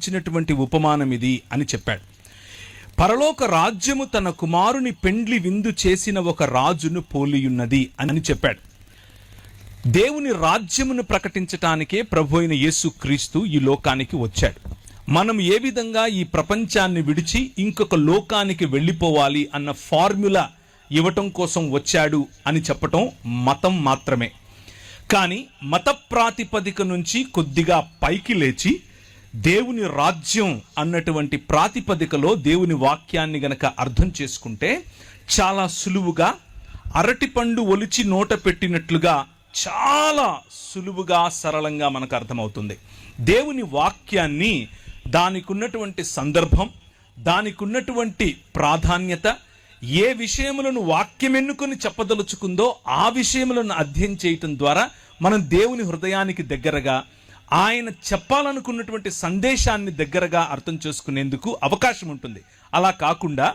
ఇచ్చినటువంటి ఉపమానం ఇది అని చెప్పాడు. పరలోక రాజ్యము తన కుమారుని పెండ్లి విందు చేసిన ఒక రాజును పోలియున్నది అని చెప్పాడు. దేవుని రాజ్యమును ప్రకటించటానికే ప్రభు అయిన యేసుక్రీస్తు ఈ లోకానికి వచ్చాడు. మనం ఏ విధంగా ఈ ప్రపంచాన్ని విడిచి ఇంకొక లోకానికి వెళ్ళిపోవాలి అన్న ఫార్ములా ఇవ్వటం కోసం వచ్చాడు అని చెప్పటం మతం మాత్రమే. కానీ మత ప్రాతిపదిక నుంచి కొద్దిగా పైకి లేచి దేవుని రాజ్యం అన్నటువంటి ప్రాతిపదికలో దేవుని వాక్యాన్ని గనక అర్థం చేసుకుంటే చాలా సులువుగా అరటిపండు ఒలిచి నోట పెట్టినట్లుగా చాలా సులువుగా సరళంగా మనకు అర్థమవుతుంది. దేవుని వాక్యాన్ని దానికి ఉన్నటువంటి సందర్భం దానికి ఉన్నటువంటి ప్రాధాన్యత ఏ విషయములను వాక్యం ఎన్నుకొని చెప్పదలుచుకుందో ఆ విషయములను అధ్యయనం చేయటం ద్వారా మనం దేవుని హృదయానికి దగ్గరగా ఆయన చెప్పాలనుకున్నటువంటి సందేశాన్ని దగ్గరగా అర్థం చేసుకునేందుకు అవకాశం ఉంటుంది. అలా కాకుండా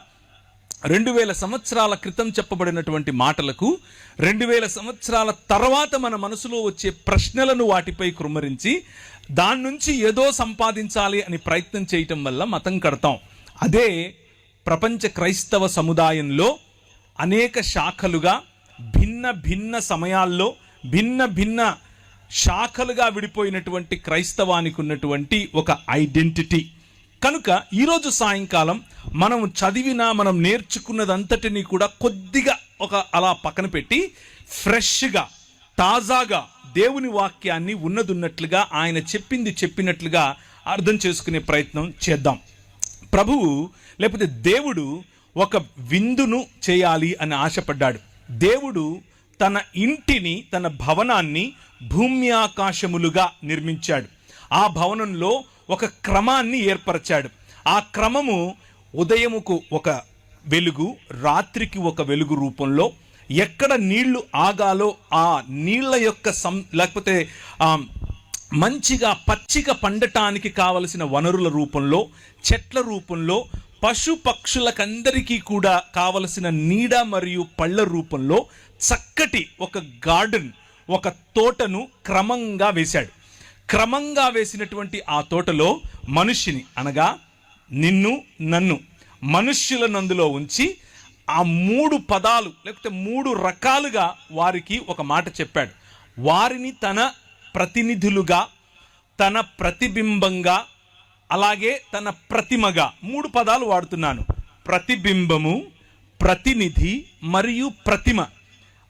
రెండు వేల సంవత్సరాల క్రితం చెప్పబడినటువంటి మాటలకు రెండు వేల సంవత్సరాల తర్వాత మన మనసులో వచ్చే ప్రశ్నలను వాటిపై కృమ్మరించి దాని నుంచి ఏదో సంపాదించాలి అని ప్రయత్నం చేయటం వల్ల మతం కడతాం. అదే ప్రపంచ క్రైస్తవ సముదాయంలో అనేక శాఖలుగా భిన్న భిన్న సమయాల్లో భిన్న భిన్న శాఖలుగా విడిపోయినటువంటి క్రైస్తవానికి ఉన్నటువంటి ఒక ఐడెంటిటీ. కనుక ఈరోజు సాయంకాలం మనం చదివిన మనం నేర్చుకున్నదంతటిని కూడా కొద్దిగా ఒక అలా పక్కన పెట్టి ఫ్రెష్గా తాజాగా దేవుని వాక్యాన్ని ఉన్నదున్నట్లుగా ఆయన చెప్పింది చెప్పినట్లుగా అర్థం చేసుకునే ప్రయత్నం చేద్దాం. ప్రభువు లేకపోతే దేవుడు ఒక విందును చేయాలి అని ఆశపడ్డాడు. దేవుడు తన ఇంటిని తన భవనాన్ని భూమి ఆకాశములుగా నిర్మించాడు. ఆ భవనంలో ఒక క్రమాన్ని ఏర్పరచాడు. ఆ క్రమము ఉదయముకు ఒక వెలుగు రాత్రికి ఒక వెలుగు రూపంలో ఎక్కడ నీళ్ళు ఆగాలో ఆ నీళ్ళ యొక్క సం లేకపోతే మంచిగా పచ్చిక పండటానికి కావలసిన వనరుల రూపంలో చెట్ల రూపంలో పశు పక్షులకందరికీ కూడా కావలసిన నీడ మరియు పళ్ళ రూపంలో చక్కటి ఒక గార్డెన్ ఒక తోటను క్రమంగా వేశాడు. క్రమంగా వేసినటువంటి ఆ తోటలో మనుషుని అనగా నిన్ను నన్ను మనుష్యుల నందులో ఉంచి ఆ మూడు పదాలు లేకపోతే మూడు రకాలుగా వారికి ఒక మాట చెప్పాడు. వారిని తన ప్రతినిధులుగా తన ప్రతిబింబంగా అలాగే తన ప్రతిమగా మూడు పదాలు వాడుతున్నాను. ప్రతిబింబము ప్రతినిధి మరియు ప్రతిమ.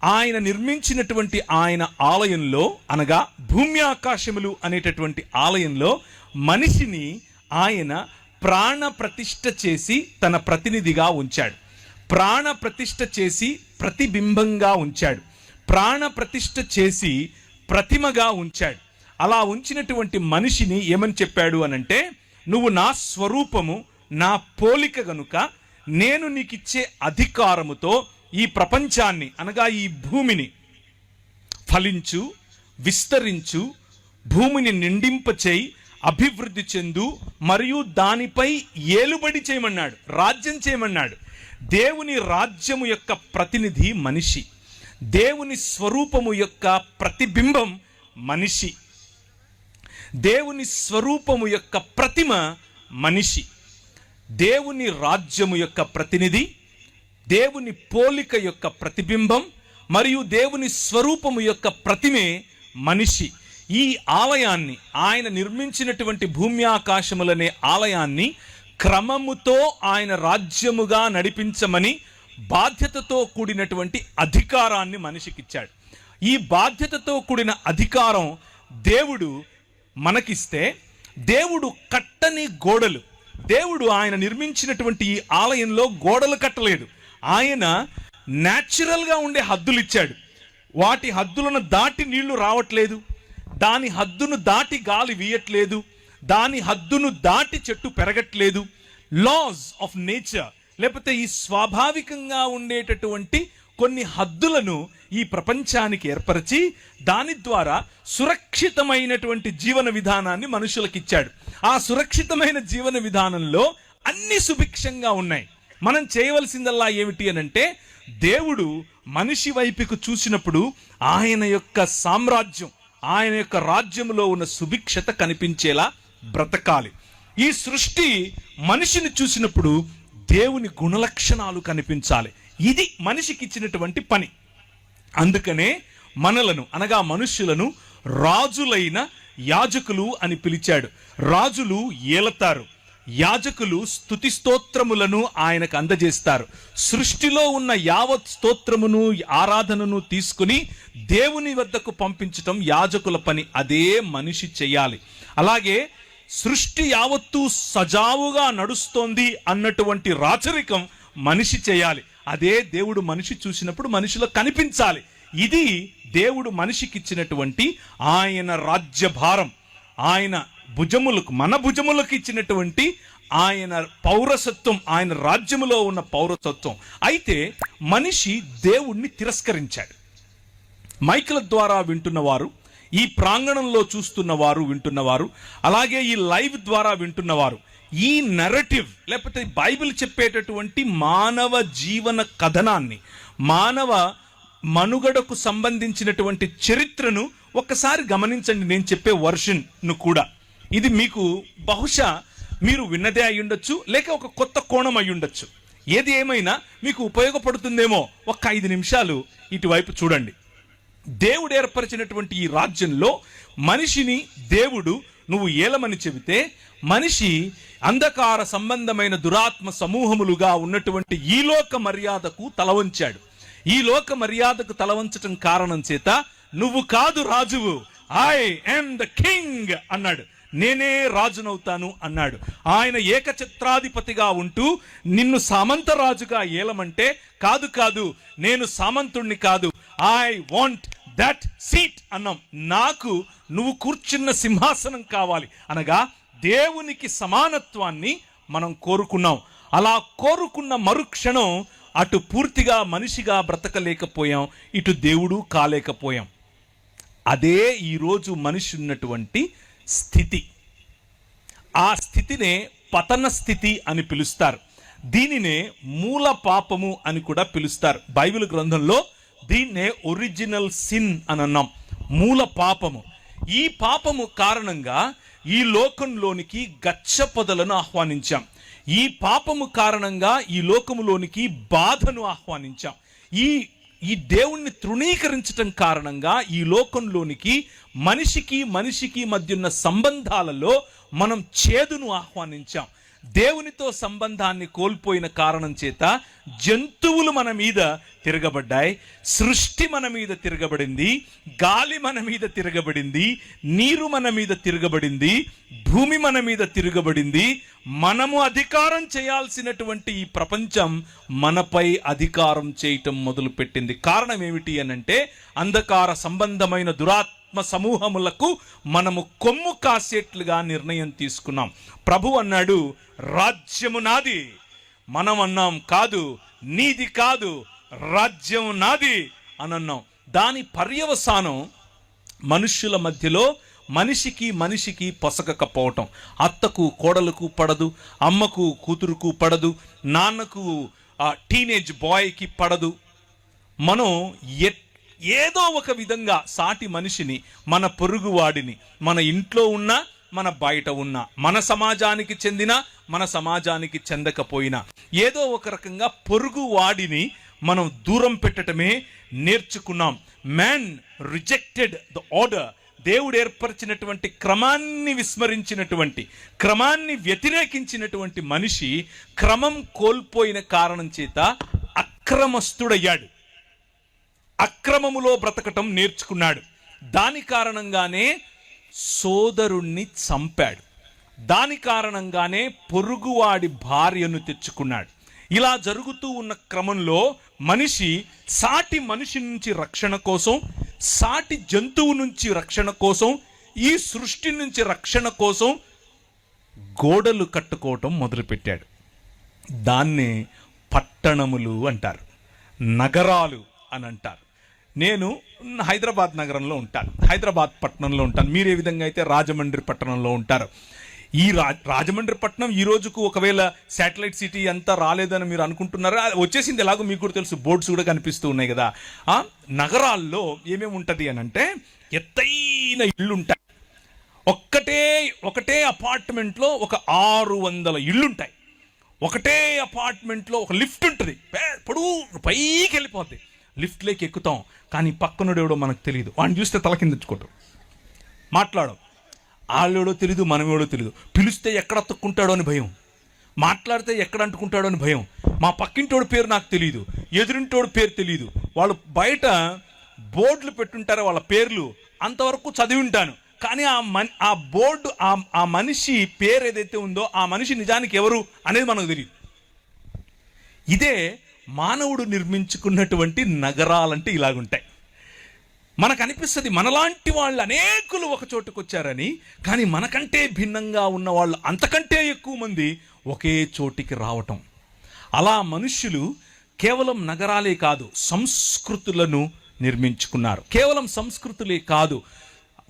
ఆయన నిర్మించినటువంటి ఆయన ఆలయంలో అనగా భూమి ఆకాశములు అనేటటువంటి ఆలయంలో మనిషిని ఆయన ప్రాణ ప్రతిష్ఠ చేసి తన ప్రతినిధిగా ఉంచాడు. ప్రాణ ప్రతిష్ఠ చేసి ప్రతిబింబంగా ఉంచాడు. ప్రాణ ప్రతిష్ఠ చేసి ప్రతిమగా ఉంచాడు. అలా ఉంచినటువంటి మనిషిని ఏమని చెప్పాడు అనంటే నువ్వు నా స్వరూపము నా పోలిక గనుక నేను నీకిచ్చే అధికారముతో ఈ ప్రపంచాన్ని అనగా ఈ భూమిని ఫలించు విస్తరించు భూమిని నిండింపచేయి అభివృద్ధి చెందు మరియు దానిపై ఏలుబడి చేయమన్నాడు రాజ్యం చేయమన్నాడు. దేవుని రాజ్యము యొక్క ప్రతినిధి మనిషి. దేవుని స్వరూపము యొక్క ప్రతిబింబం మనిషి. దేవుని స్వరూపము యొక్క ప్రతిమ మనిషి. దేవుని రాజ్యము యొక్క ప్రతినిధి దేవుని పోలిక యొక్క ప్రతిబింబం మరియు దేవుని స్వరూపము యొక్క ప్రతిమే మనిషి. ఈ ఆలయాన్ని ఆయన నిర్మించినటువంటి భూమి ఆకాశములనే ఆలయాన్ని క్రమముతో ఆయన రాజ్యముగా నడిపించమని బాధ్యతతో కూడినటువంటి అధికారాన్ని మనిషికిచ్చాడు. ఈ బాధ్యతతో కూడిన అధికారం దేవుడు మనకిస్తే దేవుడు కట్టని గోడలు దేవుడు ఆయన నిర్మించినటువంటి ఈ ఆలయంలో గోడలు కట్టలేదు. ఆయన న్యాచురల్గా ఉండే హద్దులు ఇచ్చాడు. వాటి హద్దులను దాటి నీళ్ళు రావట్లేదు. దాని హద్దును దాటి గాలి వీయట్లేదు. దాని హద్దును దాటి చెట్టు పెరగట్లేదు. లాస్ ఆఫ్ నేచర్ లేకపోతే ఈ స్వాభావికంగా ఉండేటటువంటి కొన్ని హద్దులను ఈ ప్రపంచానికి ఏర్పరిచి దాని ద్వారా సురక్షితమైనటువంటి జీవన విధానాన్ని మనుషులకిచ్చాడు. ఆ సురక్షితమైన జీవన విధానంలో అన్ని సుభిక్షంగా ఉన్నాయి. మనం చేయవలసిందల్లా ఏమిటి అని అంటే దేవుడు మనిషి వైపుకు చూసినప్పుడు ఆయన యొక్క సామ్రాజ్యం ఆయన యొక్క రాజ్యంలో ఉన్న సుభిక్షత కనిపించేలా బ్రతకాలి. ఈ సృష్టి మనిషిని చూసినప్పుడు దేవుని గుణలక్షణాలు కనిపించాలి. ఇది మనిషికి ఇచ్చినటువంటి పని. అందుకనే మనలను అనగా మనుష్యులను రాజులైన యాజకులు అని పిలిచాడు. రాజులు ఏలతారు. యాజకులు స్థుతి స్తోత్రములను ఆయనకు అందజేస్తారు. సృష్టిలో ఉన్న యావత్ స్తోత్రమును ఆరాధనను తీసుకుని దేవుని వద్దకు పంపించటం యాజకుల పని. అదే మనిషి చేయాలి. అలాగే సృష్టి యావత్తు సజావుగా నడుస్తోంది అన్నటువంటి రాచరికం మనిషి చేయాలి. అదే దేవుడు మనిషి చూసినప్పుడు మనిషిలో కనిపించాలి. ఇది దేవుడు మనిషికి ఇచ్చినటువంటి ఆయన రాజ్యభారం. ఆయన భుజములకు మన భుజములకు ఇచ్చినటువంటి ఆయన పౌరసత్వం ఆయన రాజ్యములో ఉన్న పౌరసత్వం. అయితే మనిషి దేవుణ్ణి తిరస్కరించాడు. మైకుల ద్వారా వింటున్నవారు ఈ ప్రాంగణంలో చూస్తున్నవారు వింటున్నవారు అలాగే ఈ లైవ్ ద్వారా వింటున్నవారు ఈ నెరటివ్ లేకపోతే బైబిల్ చెప్పేటటువంటి మానవ జీవన కథనాన్ని మానవ మనుగడకు సంబంధించినటువంటి చరిత్రను ఒక్కసారి గమనించండి. నేను చెప్పే వర్షన్ను కూడా. ఇది మీకు బహుశా మీరు విన్నదే అయి ఉండొచ్చు లేక ఒక కొత్త కోణం అయి ఉండొచ్చు ఏది ఏమైనా మీకు ఉపయోగపడుతుందేమో ఒక్క ఐదు నిమిషాలు ఇటువైపు చూడండి. దేవుడు ఏర్పరిచినటువంటి ఈ రాజ్యంలో మనిషిని దేవుడు నువ్వు ఏలమని చెబితే మనిషి అంధకార సంబంధమైన దురాత్మ సమూహములుగా ఉన్నటువంటి ఈ లోక మర్యాదకు తలవంచాడు ఈ లోక మర్యాదకు తలవంచటం కారణం చేత నువ్వు కాదు రాజువు ఐ ఎమ్ ద కింగ్ అన్నాడు. నేనే రాజునవుతాను అన్నాడు. ఆయన ఏకఛత్రాధిపతిగా ఉంటూ నిన్ను సామంత రాజుగా ఏలమంటే కాదు కాదు నేను సామంతుణ్ణి కాదు. ఐ వాంట్ దట్ సీట్ అన్నాం. నాకు నువ్వు కూర్చున్న సింహాసనం కావాలి. అనగా దేవునికి సమానత్వాన్ని మనం కోరుకున్నాం. అలా కోరుకున్న మరుక్షణం అటు పూర్తిగా మనిషిగా బ్రతకలేకపోయాం. ఇటు దేవుడు కాలేకపోయాం. అదే ఈరోజు మనిషి ఉన్నటువంటి స్థితి. ఆ స్థితినే పతన స్థితి అని పిలుస్తారు. దీనినే మూల పాపము అని కూడా పిలుస్తారు. బైబిల్ గ్రంథంలో దీన్నే ఒరిజినల్ సిన్ అని అన్నాం. మూల పాపము. ఈ పాపము కారణంగా ఈ లోకంలోనికి గచ్చ పొదలను ఆహ్వానించాం. ఈ పాపము కారణంగా ఈ లోకములోనికి బాధను ఆహ్వానించాం. ఈ ఈ దేవుణ్ణి తృణీకరించటం కారణంగా ఈ లోకంలోనికి మనిషికి మనిషికి మధ్య ఉన్న సంబంధాలలో మనం చేదును ఆహ్వానించాం. దేవునితో సంబంధాన్ని కోల్పోయిన కారణం చేత జంతువులు మన మీద తిరగబడ్డాయి సృష్టి మన మీద తిరగబడింది గాలి మన మీద తిరగబడింది నీరు మన మీద తిరగబడింది భూమి మన మీద తిరగబడింది. మనము అధికారం చేయాల్సినటువంటి ఈ ప్రపంచం మనపై అధికారం చేయటం మొదలుపెట్టింది. కారణం ఏమిటి అనంటే అంధకార సంబంధమైన దురాత్మ సమూహములకు మనము కొమ్ము కాసేట్లుగా నిర్ణయం తీసుకున్నాం. ప్రభు అన్నాడు రాజ్యము నాది మనం అన్నాం కాదు నీది కాదు రాజ్యం నాది అని అన్నాం దాని పర్యవసానం మనుష్యుల మధ్యలో మనిషికి మనిషికి పొసగకపోవటం. అత్తకు కోడలకు పడదు అమ్మకు కూతురుకు పడదు నాన్నకు టీనేజ్ బాయ్కి పడదు. మనం ఎట్ ఏదో ఒక విధంగా సాటి మనిషిని మన పొరుగువాడిని మన ఇంట్లో ఉన్నా మన బయట ఉన్నా మన సమాజానికి చెందిన మన సమాజానికి చెందకపోయినా ఏదో ఒక రకంగా పొరుగువాడిని మనం దూరం పెట్టటమే నేర్చుకున్నాం. మ్యాన్ రిజెక్టెడ్ ద ఆర్డర్ దేవుడు ఏర్పరిచినటువంటి క్రమాన్ని విస్మరించినటువంటి క్రమాన్ని వ్యతిరేకించినటువంటి మనిషి క్రమం కోల్పోయిన కారణం చేత అక్రమస్తుడయ్యాడు. అక్రమములో బ్రతకటం నేర్చుకున్నాడు. దాని కారణంగానే సోదరుణ్ణి చంపాడు. దాని కారణంగానే పొరుగువాడి భార్యను తెచ్చుకున్నాడు. ఇలా జరుగుతూ ఉన్న క్రమంలో మనిషి సాటి మనిషి నుంచి రక్షణ కోసం సాటి జంతువు నుంచి రక్షణ కోసం ఈ సృష్టి నుంచి రక్షణ కోసం గోడలు కట్టుకోవటం మొదలుపెట్టాడు. దాన్నే పట్టణములు అంటారు. నగరాలు అని అంటారు. నేను హైదరాబాద్ నగరంలో ఉంటాను. హైదరాబాద్ పట్టణంలో ఉంటాను. మీరు ఏ విధంగా అయితే రాజమండ్రి పట్టణంలో ఉంటారు. ఈ రా రాజమండ్రి పట్టణం ఈ రోజుకు ఒకవేళ శాటిలైట్ సిటీ అంతా రాలేదని మీరు అనుకుంటున్నారా? అది వచ్చేసింది ఎలాగో మీకు కూడా తెలుసు. బోర్డ్స్ కూడా కనిపిస్తూ ఉన్నాయి కదా. ఆ నగరాల్లో ఏమేమి ఉంటుంది అని అంటే ఎత్తైన ఇళ్ళు ఉంటాయి ఒక్కటే ఒకటే అపార్ట్మెంట్లో ఒక ఆరు వందల ఇళ్ళుంటాయి. ఒకటే అపార్ట్మెంట్లో ఒక లిఫ్ట్ ఉంటుంది. పే- పైకి వెళ్ళిపోద్ది. లిఫ్ట్లోకి ఎక్కుతాం. కానీ పక్కనుడు ఎవడో మనకు తెలియదు. వాడిని చూస్తే తల కిందించుకోవటం మాట్లాడం వాళ్ళెవడో తెలీదు మనమేడో తెలియదు పిలిస్తే ఎక్కడ అతుక్కుంటాడో అని భయం. మాట్లాడితే ఎక్కడ అంటుకుంటాడో అని భయం. మా పక్కింటోడి పేరు నాకు తెలియదు ఎదురింటోడి పేరు తెలియదు వాళ్ళు బయట బోర్డులు పెట్టుంటారు వాళ్ళ పేర్లు. అంతవరకు చదివి ఉంటాను. కానీ ఆ మన్ ఆ బోర్డు ఆ ఆ మనిషి పేరు ఏదైతే ఉందో ఆ మనిషి నిజానికి ఎవరు అనేది మనకు తెలియదు ఇదే మానవుడు నిర్మించుకున్నటువంటి నగరాలంటే ఇలాగుంటాయి. మనకు అనిపిస్తుంది మనలాంటి వాళ్ళు అనేకులు ఒక చోటుకు వచ్చారని కానీ మనకంటే భిన్నంగా ఉన్న వాళ్ళు అంతకంటే ఎక్కువ మంది ఒకే చోటికి రావటం. అలా మనుష్యులు కేవలం నగరాలే కాదు సంస్కృతులను నిర్మించుకున్నారు. కేవలం సంస్కృతులే కాదు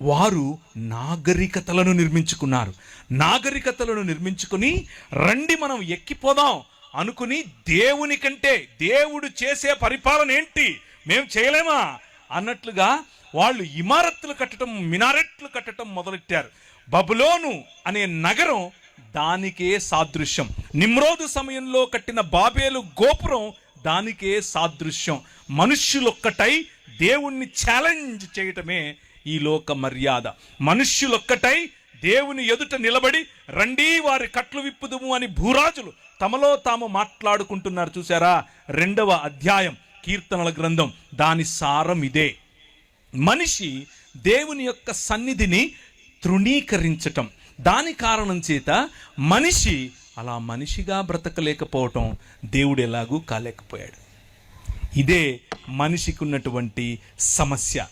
వారు నాగరికతలను నిర్మించుకున్నారు. నాగరికతలను నిర్మించుకుని రండి మనం ఎక్కిపోదాం అనుకుని దేవుని కంటే దేవుడు చేసే పరిపాలన ఏంటి? మేము చేయలేమా? అన్నట్లుగా వాళ్ళు ఇమారత్తులు కట్టడం మినారెట్లు కట్టడం మొదలెట్టారు. బబులోను అనే నగరం దానికే సాదృశ్యం. నిమ్రోదు సమయంలో కట్టిన బాబేలు గోపురం దానికే సాదృశ్యం. మనుష్యులొక్కటై దేవుణ్ణి ఛాలెంజ్ చేయటమే ఈ లోక మర్యాద. మనుష్యులొక్కటై దేవుని ఎదుట నిలబడి రండి వారి కట్లు విప్పుదుము అని భూరాజులు తమలో తాము మాట్లాడుకుంటున్నారు చూసారా రెండవ అధ్యాయం కీర్తనల గ్రంథం. దాని సారం ఇదే. మనిషి దేవుని యొక్క సన్నిధిని తృణీకరించటం. దాని కారణం చేత మనిషి అలా మనిషిగా బ్రతకలేకపోవటం. దేవుడు ఎలాగూ కాలేకపోయాడు. ఇదే మనిషికి ఉన్నటువంటి సమస్య.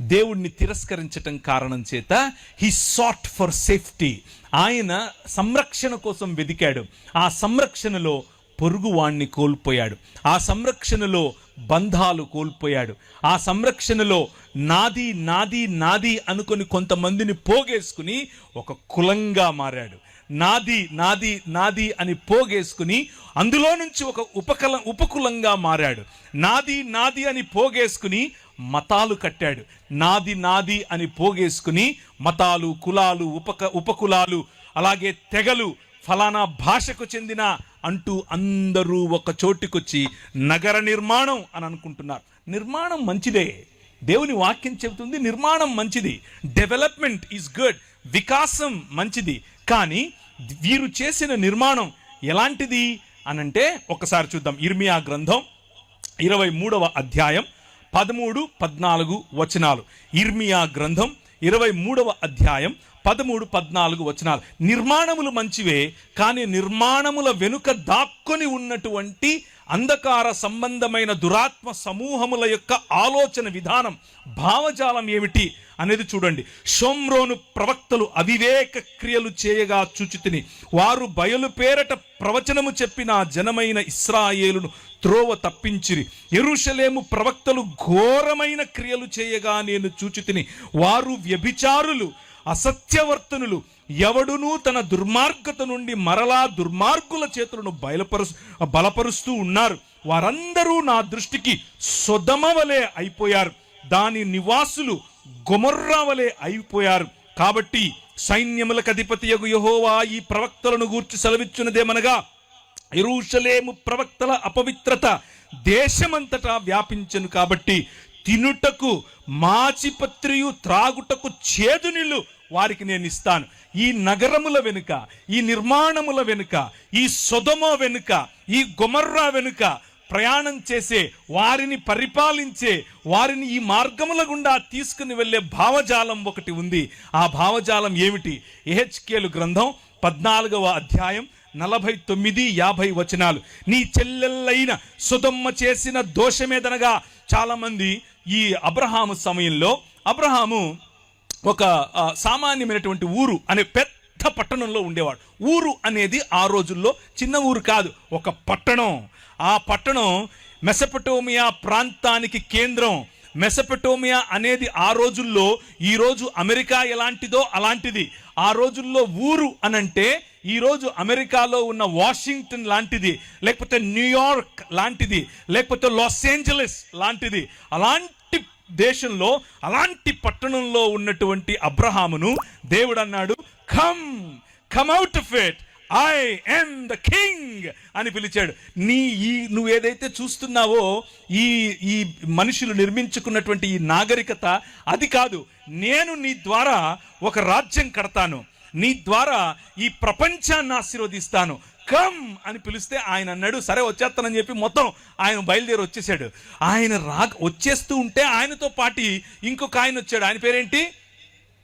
దేవుణ్ణి తిరస్కరించటం కారణం చేత హీ సాట్ ఫర్ సేఫ్టీ ఆయన సంరక్షణ కోసం వెదికాడు ఆ సంరక్షణలో పొరుగువాణ్ణి కోల్పోయాడు. ఆ సంరక్షణలో బంధాలు కోల్పోయాడు. ఆ సంరక్షణలో నాది నాది నాది అనుకొని కొంతమందిని పోగేసుకుని ఒక కులంగా మారాడు. నాది నాది నాది అని పోగేసుకుని అందులో నుంచి ఒక ఉపకల ఉపకులంగా మారాడు. నాది నాది అని పోగేసుకుని మతాలు కట్టాడు. నాది నాది అని పోగేసుకుని మతాలు కులాలు ఉపక ఉపకులాలు అలాగే తెగలు ఫలానా భాషకు చెందిన అంటూ అందరూ ఒక చోటికొచ్చి నగర నిర్మాణం అని అనుకుంటున్నారు. నిర్మాణం మంచిదే. దేవుని వాక్యం చెబుతుంది నిర్మాణం మంచిది. డెవలప్మెంట్ ఈజ్ గుడ్ వికాసం మంచిది. కానీ వీరు చేసిన నిర్మాణం ఎలాంటిది అనంటే ఒకసారి చూద్దాం. ఇర్మియా గ్రంథం ఇరవై మూడవ అధ్యాయం పదమూడు పద్నాలుగు వచనాలు. ఇర్మియా గ్రంథం ఇరవై మూడవ అధ్యాయం పదమూడు పద్నాలుగు వచనాలు. నిర్మాణములు మంచివే కానీ నిర్మాణముల వెనుక దాక్కొని ఉన్నటువంటి అంధకార సంబంధమైన దురాత్మ సమూహముల యొక్క ఆలోచన విధానం భావజాలం ఏమిటి అనేది చూడండి. షోమ్రోను ప్రవక్తలు అవివేక క్రియలు చేయగా చూచితిని. వారు బయలుపేరట ప్రవచనము చెప్పిన జనమైన ఇస్రాయేలును త్రోవ తప్పించిరి. ఎరుషలేము ప్రవక్తలు ఘోరమైన క్రియలు చేయగా నేను చూచితిని. వారు వ్యభిచారులు అసత్యవర్తనులు. ఎవడునూ తన దుర్మార్గత నుండి మరలా దుర్మార్గుల చేతులను బయలుపరుస్తూ బలపరుస్తూ ఉన్నారు. వారందరూ నా దృష్టికి సొదమవలే అయిపోయారు. దాని నివాసులు గొమర్రా వలె అయిపోయారు. కాబట్టి సైన్యములకు అధిపతి యగు యహోవా ఈ ప్రవక్తలను గూర్చి సెలవిచ్చున్నదేమనగా ఎరూషలేము ప్రవక్తల అపవిత్రత దేశమంతటా వ్యాపించను కాబట్టి తినుటకు మాచిపత్రియు త్రాగుటకు చేదు వారికి నేను ఇస్తాను. ఈ నగరముల వెనుక ఈ నిర్మాణముల వెనుక ఈ సొదమ వెనుక ఈ గొమర్రా వెనుక ప్రయాణం చేసే వారిని పరిపాలించే వారిని ఈ మార్గముల గుండా తీసుకుని వెళ్ళే భావజాలం ఒకటి ఉంది. ఆ భావజాలం ఏమిటి? ఏహెచ్కేలు గ్రంథం పద్నాలుగవ అధ్యాయం నలభై తొమ్మిది యాభై వచనాలు. నీ చెల్లెళ్ళైన సుధమ్మ చేసిన దోషమేదనగా చాలామంది ఈ అబ్రహాము సమయంలో అబ్రహాము ఒక సామాన్యమైనటువంటి ఊరు అనే పెద్ద పట్టణంలో ఉండేవాడు. ఊరు అనేది ఆ రోజుల్లో చిన్న ఊరు కాదు ఒక పట్టణం. ఆ పట్టణం మెసపటోమియా ప్రాంతానికి కేంద్రం. మెసపటోమియా అనేది ఆ రోజుల్లో ఈ రోజు అమెరికా ఎలాంటిదో అలాంటిది. ఆ రోజుల్లో ఊరు అనంటే ఈరోజు అమెరికాలో ఉన్న వాషింగ్టన్ లాంటిది లేకపోతే న్యూయార్క్ లాంటిది లేకపోతే లాస్ ఏంజలస్ లాంటిది అలాంటి దేశంలో అలాంటి పట్టణంలో ఉన్నటువంటి అబ్రహామును దేవుడు అన్నాడు come come out of it I am the king అని పిలిచాడు. నీ ఈ నువ్వు ఏదైతే చూస్తున్నావో ఈ ఈ మనుషులు నిర్మించుకున్నటువంటి ఈ నాగరికత అది కాదు. నేను నీ ద్వారా ఒక రాజ్యం కడతాను. నీ ద్వారా ఈ ప్రపంచాన్ని ఆశీర్వదిస్తాను. కమ్ అని పిలిస్తే ఆయన అన్నాడు సరే వచ్చేస్తానని చెప్పి మొత్తం ఆయన బయలుదేరి వచ్చేసాడు. ఆయన రా వచ్చేస్తూ ఉంటే ఆయనతో పాటి ఇంకొక ఆయన వచ్చాడు. ఆయన పేరేంటి?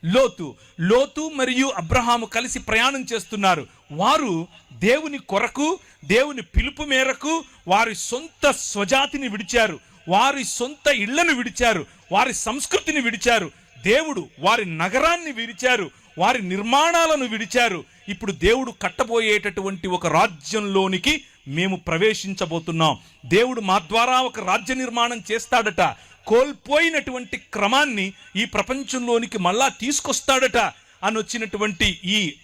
లోతు. లోతు మరియు అబ్రహాము కలిసి ప్రయాణం చేస్తున్నారు. వారు దేవుని కొరకు దేవుని పిలుపు మేరకు వారి సొంత స్వజాతిని విడిచారు. వారి సొంత ఇళ్ళను విడిచారు. వారి సంస్కృతిని విడిచారు. దేవుడు వారి నగరాన్ని విడిచారు. వారి నిర్మాణాలను విడిచారు. ఇప్పుడు దేవుడు కట్టబోయేటటువంటి ఒక రాజ్యంలోనికి మేము ప్రవేశించబోతున్నాం. దేవుడు మా ద్వారా ఒక రాజ్య నిర్మాణం చేస్తాడట. కోల్పోయినటువంటి క్రమాన్ని ఈ ప్రపంచంలోనికి మళ్ళా తీసుకొస్తాడట అని వచ్చినటువంటి ఈ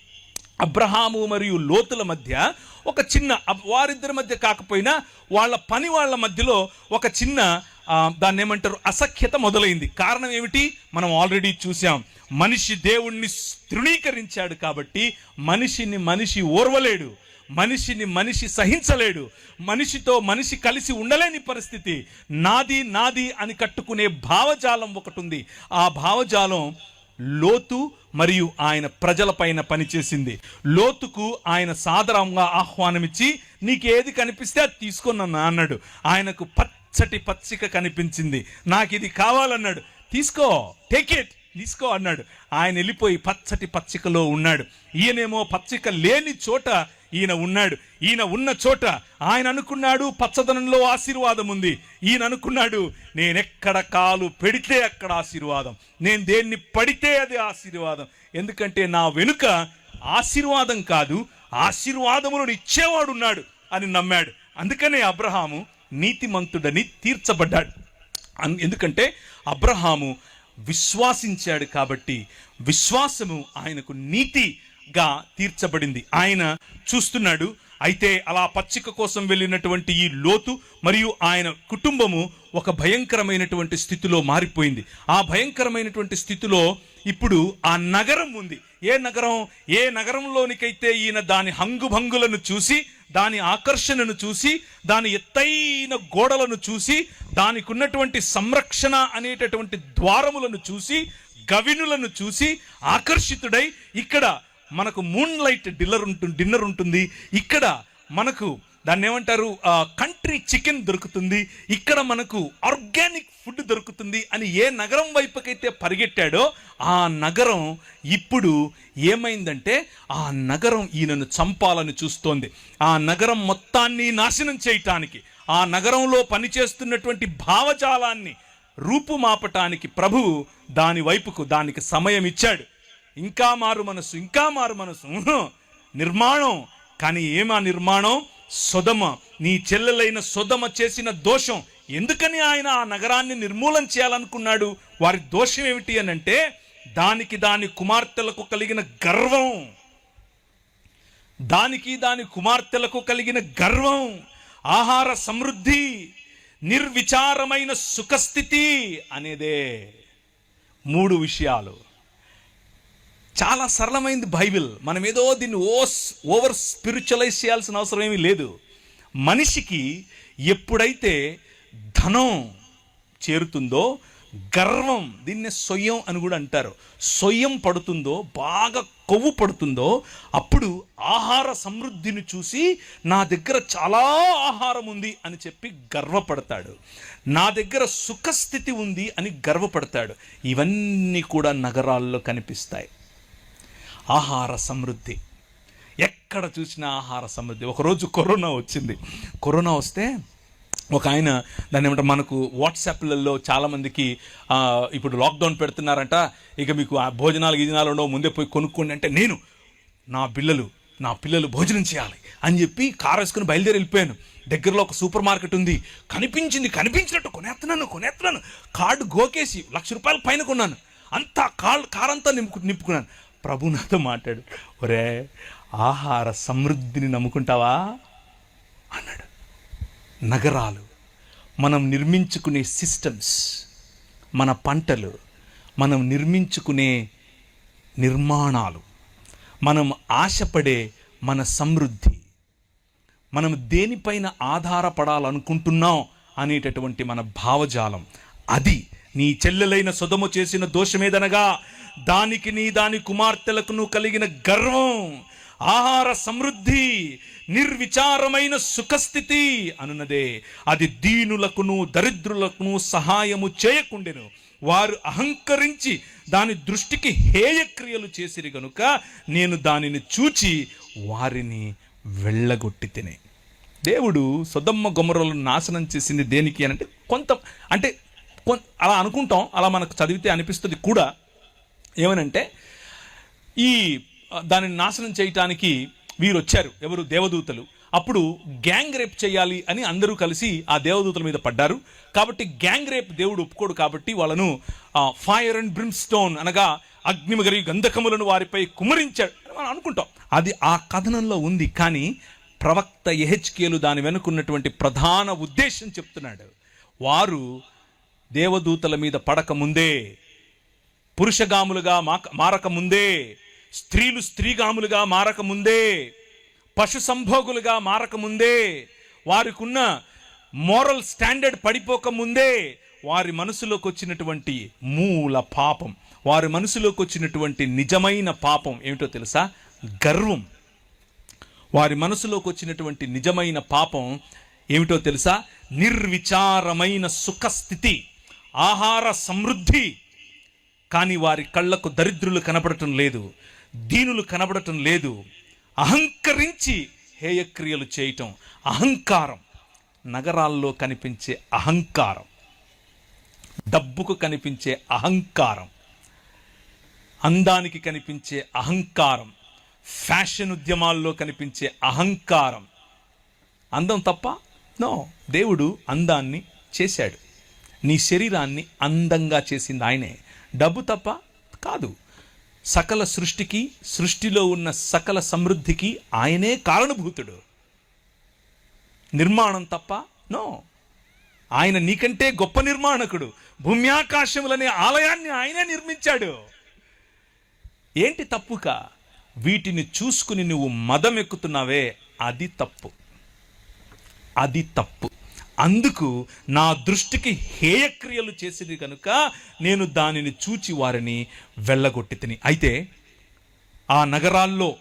అబ్రహాము మరియు లోతుల మధ్య ఒక చిన్న వారిద్దరి మధ్య కాకపోయినా వాళ్ళ పని వాళ్ళ మధ్యలో ఒక చిన్న దాన్ని ఏమంటారు అసఖ్యత మొదలైంది. కారణం ఏమిటి? మనం ఆల్రెడీ చూసాం మనిషి దేవుణ్ణి తృణీకరించాడు కాబట్టి మనిషిని మనిషి ఓర్వలేడు మనిషిని మనిషి సహించలేడు మనిషితో మనిషి కలిసి ఉండలేని పరిస్థితి. నాది నాది అని కట్టుకునే భావజాలం ఒకటి ఉంది ఆ భావజాలం లోతు మరియు ఆయన ప్రజలపైన పనిచేసింది. లోతుకు ఆయన సాదరంగా ఆహ్వానమిచ్చి నీకు ఏది కనిపిస్తే అది తీసుకున్నా అన్నాడు. ఆయనకు పచ్చటి పచ్చిక కనిపించింది. నాకు ఇది కావాలన్నాడు. తీసుకో టేక్ ఇట్ తీసుకో అన్నాడు. ఆయన వెళ్ళిపోయి పచ్చటి పచ్చికలో ఉన్నాడు. ఈయనేమో పచ్చిక లేని చోట ఈయన ఉన్నాడు. ఈయన ఉన్న చోట ఆయన అనుకున్నాడు పచ్చదనంలో ఆశీర్వాదం ఉంది. ఈయన అనుకున్నాడు నేనెక్కడ కాలు పెడితే అక్కడ ఆశీర్వాదం. నేను దేన్ని పడితే అది ఆశీర్వాదం. ఎందుకంటే నా వెనుక ఆశీర్వాదం కాదు ఆశీర్వాదములను ఇచ్చేవాడు ఉన్నాడు అని నమ్మాడు. అందుకనే అబ్రహాము నీతిమంతుడని తీర్చబడ్డాడు. ఎందుకంటే అబ్రహాము విశ్వాసించాడు కాబట్టి విశ్వాసము ఆయనకు నీతిగా తీర్చబడింది. ఆయన చూస్తున్నాడు అయితే అలా పచ్చిక కోసం వెళ్ళినటువంటి ఈ లోతు మరియు ఆయన కుటుంబము ఒక భయంకరమైనటువంటి స్థితిలో మారిపోయింది. ఆ భయంకరమైనటువంటి స్థితిలో ఇప్పుడు ఆ నగరం ఉంది. ఏ నగరం? ఏ నగరంలోనికైతే ఈయన దాని హంగుభంగులను చూసి దాని ఆకర్షణను చూసి దాని ఎత్తైన గోడలను చూసి దానికి ఉన్నటువంటి సంరక్షణ అనేటటువంటి ద్వారములను చూసి గవినులను చూసి ఆకర్షితుడై ఇక్కడ మనకు మూన్ లైట్ డిన్నర్ ఉంటుంది డిన్నర్ ఉంటుంది. ఇక్కడ మనకు దాన్ని ఏమంటారు కంట్రీ చికెన్ దొరుకుతుంది. ఇక్కడ మనకు ఆర్గానిక్ ఫుడ్ దొరుకుతుంది అని ఏ నగరం వైపుకైతే పరిగెట్టాడో ఆ నగరం ఇప్పుడు ఏమైందంటే ఆ నగరం ఈయనను చంపాలని చూస్తోంది. ఆ నగరం మొత్తాన్ని నాశనం చేయటానికి ఆ నగరంలో పనిచేస్తున్నటువంటి భావజాలాన్ని రూపుమాపటానికి ప్రభువు దాని వైపుకు దానికి సమయం ఇచ్చాడు. ఇంకా మారు మనసు ఇంకా మారు మనసు. నిర్మాణం. కానీ ఏమా నిర్మాణం? సొదమ. నీ చెల్లెలైన సొదమ చేసిన దోషం. ఎందుకని ఆయన ఆ నగరాన్ని నిర్మూలన చేయాలనుకున్నాడు? వారి దోషం ఏమిటి అని అంటే దానికి దాని కుమార్తెలకు కలిగిన గర్వం. దానికి దాని కుమార్తెలకు కలిగిన గర్వం ఆహార సమృద్ధి నిర్విచారమైన సుఖస్థితి అనేదే. మూడు విషయాలు. చాలా సరళమైంది బైబిల్. మనం ఏదో దీన్ని ఓస్ ఓవర్ స్పిరిచువలైజ్ చేయాల్సిన అవసరం ఏమీ లేదు. మనిషికి ఎప్పుడైతే ధనం చేరుతుందో గర్వం దీన్ని సొయ్యం అని కూడా అంటారు. సొయ్యం పడుతుందో బాగా కొవ్వు పడుతుందో అప్పుడు ఆహార సమృద్ధిని చూసి నా దగ్గర చాలా ఆహారం ఉంది అని చెప్పి గర్వపడతాడు. నా దగ్గర సుఖస్థితి ఉంది అని గర్వపడతాడు. ఇవన్నీ కూడా నగరాల్లో కనిపిస్తాయి. ఆహార సమృద్ధి. ఎక్కడ చూసినా ఆహార సమృద్ధి. ఒకరోజు కరోనా వచ్చింది. కరోనా వస్తే ఒక ఆయన దాన్ని ఏమంటే మనకు వాట్సాప్లలో చాలామందికి ఇప్పుడు లాక్డౌన్ పెడుతున్నారంట ఇక మీకు ఆ భోజనాలు గిజనాలు ఉండవు ముందే పోయి కొనుక్కోండి అంటే నేను నా పిల్లలు నా పిల్లలు భోజనం చేయాలి అని చెప్పి కారు వేసుకుని బయలుదేరి వెళ్ళిపోయాను. దగ్గరలో ఒక సూపర్ మార్కెట్ ఉంది. కనిపించింది కనిపించినట్టు కొనేస్తున్నాను కొనేస్తున్నాను. కార్డు గోకేసి లక్ష రూపాయల పైన కొన్నాను. అంతా కాళ్ళు కారంతా నింపు నింపుకున్నాను. ప్రభు నాతో మాట్లాడు. ఒరే ఆహార సమృద్ధిని నమ్ముకుంటావా? అన్నాడు. నగరాలు మనం నిర్మించుకునే సిస్టమ్స్ మన పంటలు మనం నిర్మించుకునే నిర్మాణాలు మనం ఆశపడే మన సమృద్ధి మనం దేనిపైన ఆధారపడాలనుకుంటున్నాం అనేటటువంటి మన భావజాలం. అది నీ చెల్లెలైన సుధము చేసిన దోషమేదనగా దానికి నీ దాని కుమార్తెలకు కలిగిన గర్వం ఆహార సమృద్ధి నిర్విచారమైన సుఖస్థితి అనున్నదే. అది దీనులకును దరిద్రులకును సహాయము చేయకుండెను. వారు అహంకరించి దాని దృష్టికి హేయక్రియలు చేసిరి గనుక నేను దానిని చూచి వారిని వెళ్ళగొట్టి తినే. దేవుడు సొదమ్మ గుమరలు నాశనం చేసింది దేనికి అని అంటే కొంత అంటే అలా అనుకుంటాం అలా మనకు చదివితే అనిపిస్తుంది కూడా. ఏమనంటే ఈ దానిని నాశనం చేయటానికి వీరు వచ్చారు ఎవరు దేవదూతలు. అప్పుడు గ్యాంగ్ రేప్ చేయాలి అని అందరూ కలిసి ఆ దేవదూతల మీద పడ్డారు. కాబట్టి గ్యాంగ్ రేప్ దేవుడు ఒప్పుకోడు కాబట్టి వాళ్ళను ఫైర్ అండ్ బ్రిమ్స్టోన్ అనగా అగ్నిమగరి గంధకములను వారిపై కుమరించాడు మనం అనుకుంటాం. అది ఆ కథనంలో ఉంది. కానీ ప్రవక్త ఎహెచ్కేలు దాని వెనుకున్నటువంటి ప్రధాన ఉద్దేశం చెప్తున్నాడు. వారు దేవదూతల మీద పడక ముందే పురుషగాములుగా మాక మారక ముందే స్త్రీలు స్త్రీగాములుగా మారకముందే పశు సంభోగులుగా మారకముందే వారికున్న మోరల్ స్టాండర్డ్ పడిపోక ముందే వారి మనసులోకి వచ్చినటువంటి మూల పాపం వారి మనసులోకి వచ్చినటువంటి నిజమైన పాపం ఏమిటో తెలుసా? గర్వం. వారి మనసులోకి వచ్చినటువంటి నిజమైన పాపం ఏమిటో తెలుసా? నిర్విచారమైన సుఖస్థితి ఆహార సమృద్ధి. కానీ వారి కళ్ళకు దరిద్రులు కనబడటం లేదు. దీనులు కనబడటం లేదు. అహంకరించి హేయక్రియలు చేయటం అహంకారం. నగరాల్లో కనిపించే అహంకారం. డబ్బుకు కనిపించే అహంకారం. అందానికి కనిపించే అహంకారం. ఫ్యాషన్ ఉద్యమాల్లో కనిపించే అహంకారం. అందం తప్ప? నో. దేవుడు అందాన్ని చేశాడు. నీ శరీరాన్ని అందంగా చేసింది ఆయనే. డబ్బు తప్ప? కాదు. సకల సృష్టికి సృష్టిలో ఉన్న సకల సమృద్ధికి ఆయనే కారణభూతుడు. నిర్మాణం తప్ప నో. ఆయన నీకంటే గొప్ప నిర్మాణకుడు. భూమ్యాకాశములనే ఆలయాన్ని ఆయనే నిర్మించాడు. ఏంటి తప్పుక? వీటిని చూసుకుని నువ్వు మదం ఎక్కుతున్నావే అది తప్పు. అది తప్పు. అందుకు నా దృష్టికి హేయక్రియలు చేసింది కనుక నేను దానిని చూచి వారిని వెళ్ళగొట్టి తిని. అయితే ఆ నగరాల్లో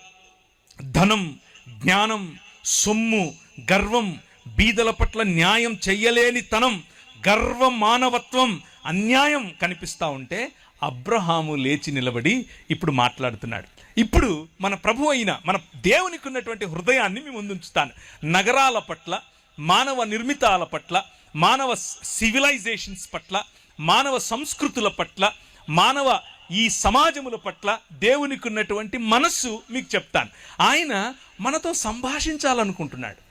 ధనం జ్ఞానం సొమ్ము గర్వం బీదల పట్ల న్యాయం చెయ్యలేని తనం గర్వ మానవత్వం అన్యాయం కనిపిస్తా ఉంటే అబ్రహాము లేచి నిలబడి ఇప్పుడు మాట్లాడుతున్నాడు. ఇప్పుడు మన ప్రభు అయిన మన దేవునికి ఉన్నటువంటి హృదయాన్ని మీ ముందుంచుతాను నగరాల పట్ల మానవ నిర్మితాల పట్ల మానవ సివిలైజేషన్స్ పట్ల మానవ సంస్కృతుల పట్ల మానవ ఈ సమాజముల పట్ల దేవునికి ఉన్నటువంటి మనస్సు మీకు చెప్తాను. ఆయన మనతో సంభాషించాలనుకుంటున్నాడు.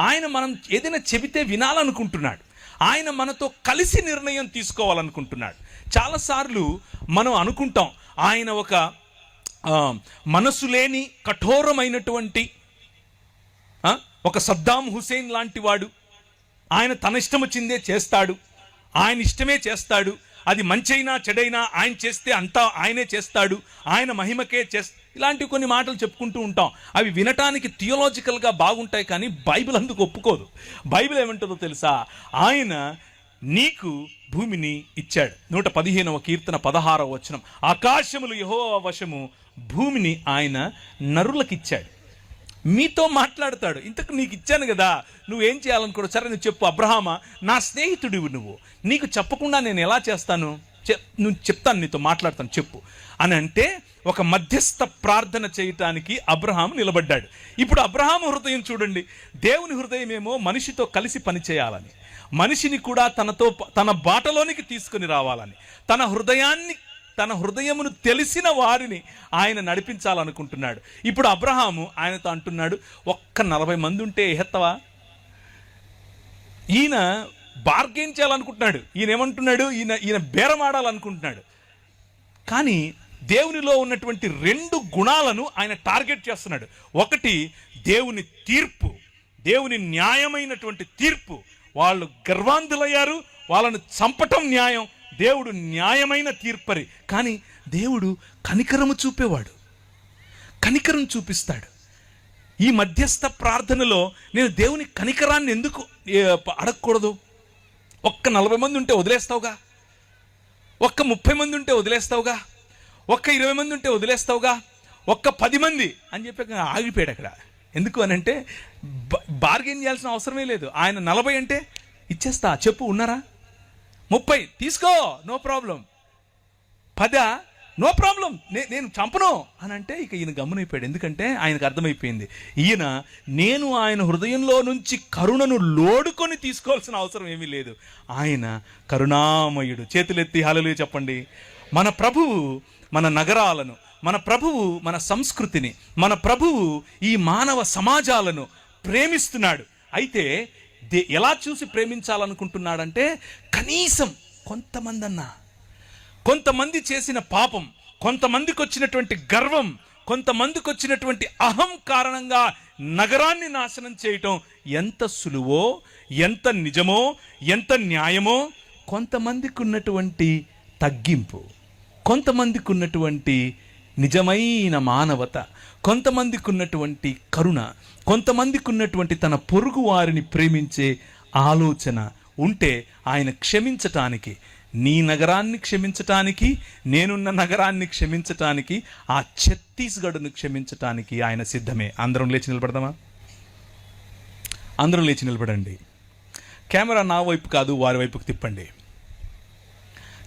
ఆయన మనం ఏదైనా చెబితే వినాలనుకుంటున్నాడు. ఆయన మనతో కలిసి నిర్ణయం తీసుకోవాలనుకుంటున్నాడు. చాలాసార్లు మనం అనుకుంటాం ఆయన ఒక మనసు లేని కఠోరమైనటువంటి ఒక సద్దాం హుసేన్ లాంటి వాడు. ఆయన తన ఇష్టం వచ్చిందే చేస్తాడు. ఆయన ఇష్టమే చేస్తాడు. అది మంచైనా చెడైనా ఆయన చేస్తే అంతా ఆయనే చేస్తాడు. ఆయన మహిమకే చేస్త ఇలాంటి కొన్ని మాటలు చెప్పుకుంటూ ఉంటాం. అవి వినటానికి థియోలాజికల్గా బాగుంటాయి కానీ బైబిల్ అందుకు ఒప్పుకోదు. బైబిల్ ఏమంటుందో తెలుసా? ఆయన నీకు భూమిని ఇచ్చాడు. నూట పదిహేనవ కీర్తన పదహారవ వచనం. ఆకాశములు యహో వశము భూమిని ఆయన నరులకిచ్చాడు. మీతో మాట్లాడతాడు. ఇంతకు నీకు ఇచ్చాను కదా నువ్వేం చేయాలనుకోడు సరే నువ్వు చెప్పు అబ్రహామా నా స్నేహితుడివి నువ్వు. నీకు చెప్పకుండా నేను ఎలా చేస్తాను? నువ్వు చెప్తాను నీతో మాట్లాడతాను చెప్పు. అని అంటే ఒక మధ్యస్థ ప్రార్థన చేయటానికి అబ్రహాం నిలబడ్డాడు. ఇప్పుడు అబ్రహాం హృదయం చూడండి. దేవుని హృదయం ఏమో మనిషితో కలిసి పనిచేయాలని మనిషిని కూడా తనతో తన బాటలోనికి తీసుకుని రావాలని తన హృదయాన్ని తన హృదయమును తెలిసిన వారిని ఆయన నడిపించాలనుకుంటున్నాడు. ఇప్పుడు అబ్రహాము ఆయనతో అంటున్నాడు ఒక్క నలభై మంది ఉంటే ఎహెత్తవా? ఈయన బార్గెన్ చేయాలనుకుంటున్నాడు. ఈయన ఏమంటున్నాడు? ఈయన ఈయన బేరమాడాలనుకుంటున్నాడు. కానీ దేవునిలో ఉన్నటువంటి రెండు గుణాలను ఆయన టార్గెట్ చేస్తున్నాడు. ఒకటి దేవుని తీర్పు దేవుని న్యాయమైనటువంటి తీర్పు. వాళ్ళు గర్వాంధులయ్యారు వాళ్ళను చంపటం న్యాయం. దేవుడు న్యాయమైన తీర్పరి. కానీ దేవుడు కనికరము చూపేవాడు. కనికరం చూపిస్తాడు. ఈ మధ్యస్థ ప్రార్థనలో నేను దేవుని కనికరాన్ని ఎందుకు అడగకూడదు? ఒక్క నలభై మంది ఉంటే వదిలేస్తావుగా? ఒక్క ముప్పై మంది ఉంటే వదిలేస్తావుగా? ఒక్క ఇరవై మంది ఉంటే వదిలేస్తావుగా? ఒక్క పది మంది అని చెప్పి ఆగిపోయాడు అక్కడ. ఎందుకు అని అంటే బార్గెన్ చేయాల్సిన అవసరమే లేదు. ఆయన నలభై అంటే ఇచ్చేస్తా. చెప్పు ఉన్నారా? ముప్పై. తీసుకో. No problem. పద. No problem. నే నేను చంపను. అని అంటే ఇక ఈయన గమనైపోయాడు ఎందుకంటే ఆయనకు అర్థమైపోయింది. ఈయన నేను ఆయన హృదయంలో నుంచి కరుణను లోడుకొని తీసుకోవాల్సిన అవసరం ఏమీ లేదు. ఆయన కరుణామయుడు. చేతులెత్తి హలలు చెప్పండి. మన ప్రభువు మన నగరాలను మన ప్రభువు మన సంస్కృతిని మన ప్రభువు ఈ మానవ సమాజాలను ప్రేమిస్తున్నాడు. అయితే ఎలా చూసి ప్రేమించాలనుకుంటున్నాడంటే కనీసం కొంతమంది అన్నా కొంతమంది చేసిన పాపం కొంతమందికి వచ్చినటువంటి గర్వం కొంతమందికి వచ్చినటువంటి అహం కారణంగా నగరాన్ని నాశనం చేయటం ఎంత సులువో ఎంత నిజమో ఎంత న్యాయమో కొంతమందికి ఉన్నటువంటి తగ్గింపు కొంతమందికి ఉన్నటువంటి నిజమైన మానవత కొంతమందికి ఉన్నటువంటి కరుణ కొంతమందికి ఉన్నటువంటి తన పొరుగు వారిని ప్రేమించే ఆలోచన ఉంటే ఆయన క్షమించటానికి నీ నగరాన్ని క్షమించటానికి నేనున్న నగరాన్ని క్షమించటానికి ఆ ఛత్తీస్గఢ్ను క్షమించటానికి ఆయన సిద్ధమే. అందరం లేచి నిలబడదామా? అందరం లేచి నిలబడండి. కెమెరా నా వైపు కాదు వారి వైపుకు తిప్పండి.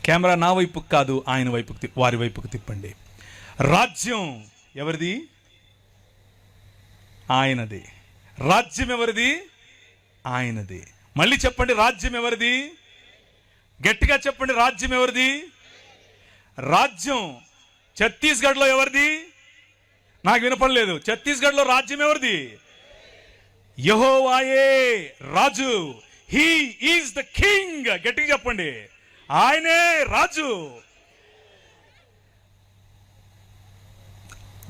కెమెరా నా వైపుకు కాదు ఆయన వైపుకు వారి వైపుకు తిప్పండి. రాజ్యం ఎవరిది? ఆయనది. రాజ్యం ఎవరిది? ఆయనది. మళ్ళీ చెప్పండి రాజ్యం ఎవరిది? గట్టిగా చెప్పండి రాజ్యం ఎవరిది? రాజ్యం ఛత్తీస్గఢ్లో ఎవరిది? నాకు వినపడలేదు. ఛత్తీస్గఢ్లో రాజ్యం ఎవరిది? యహోవాయే రాజు. He is the king. గట్టిగా చెప్పండి. ఆయనే రాజు.